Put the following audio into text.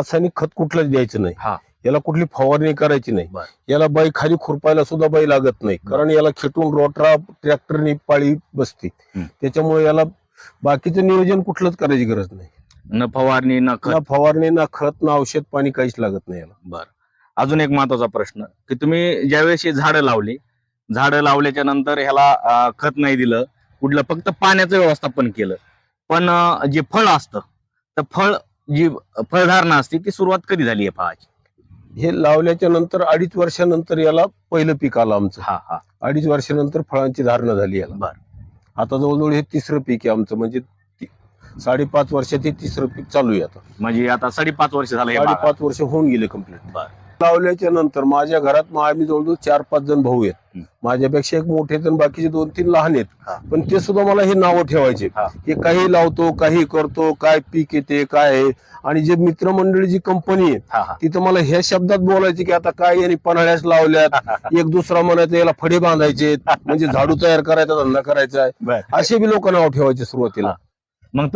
रासायनिक खत कुठलंच द्यायचं नाही. हा. याला कुठली फवारणी करायची नाही. बर. याला बाई खाली खुरपायला सुद्धा बाई लागत नाही. कारण याला खेटून रोटरा ट्रॅक्टरनी पाळी बसते. त्याच्यामुळे याला बाकीचं नियोजन कुठलंच करायची गरज नाही. न फवारणी न खत. ना फवारणी ना खत ना औषध पाणी काहीच लागत नाही याला. बर. अजून एक महत्त्वाचा प्रश्न की तुम्ही ज्यावेळेस ही झाडं लावली झाडं लावल्याच्या नंतर ह्याला अं, खत नाही दिलं कुठलं फक्त पाण्याचं व्यवस्थापन केलं. पण अं, जे फळ असतं तर फळ जी फळधारणा असते ती सुरुवात कधी झाली आहे फळाची? हे लावल्याच्या नंतर अडीच वर्षानंतर याला पहिलं पीक आलं आमचं. हा हा. अडीच वर्षानंतर फळांची धारणा झाली याला. बर. आता जवळजवळ हे तिसरं पीक आहे आमचं म्हणजे ती- साडेपाच वर्षात हे तिसरं पीक चालू आहे आता. म्हणजे आता साडेपाच वर्ष झालं हे. साडेपाच वर्ष होऊन गेले कंप्लीट बर. लावल्याच्या नंतर माझ्या घरात मग आम्ही जवळजवळ चार पाच जण भाऊ आहेत. माझ्यापेक्षा एक मोठे तर बाकीचे दोन तीन लहान. आहेत. पण ते सुद्धा मला हे नावं ठेवायचे. हा. हे काही लावतो काही करतो काय पीक येते काय आहे. आणि जे मित्रमंडळी जी कंपनी आहे तिथं मला ह्या शब्दात बोलायचे की आता काय यांनी पन्हाळ्यास लावल्यात एक दुसरा म्हणायचं याला फडे बांधायचे म्हणजे झाडू तयार करायचा धंदा करायचा आहे. असे बी लोक नाव ठेवायचे सुरुवातीला. मग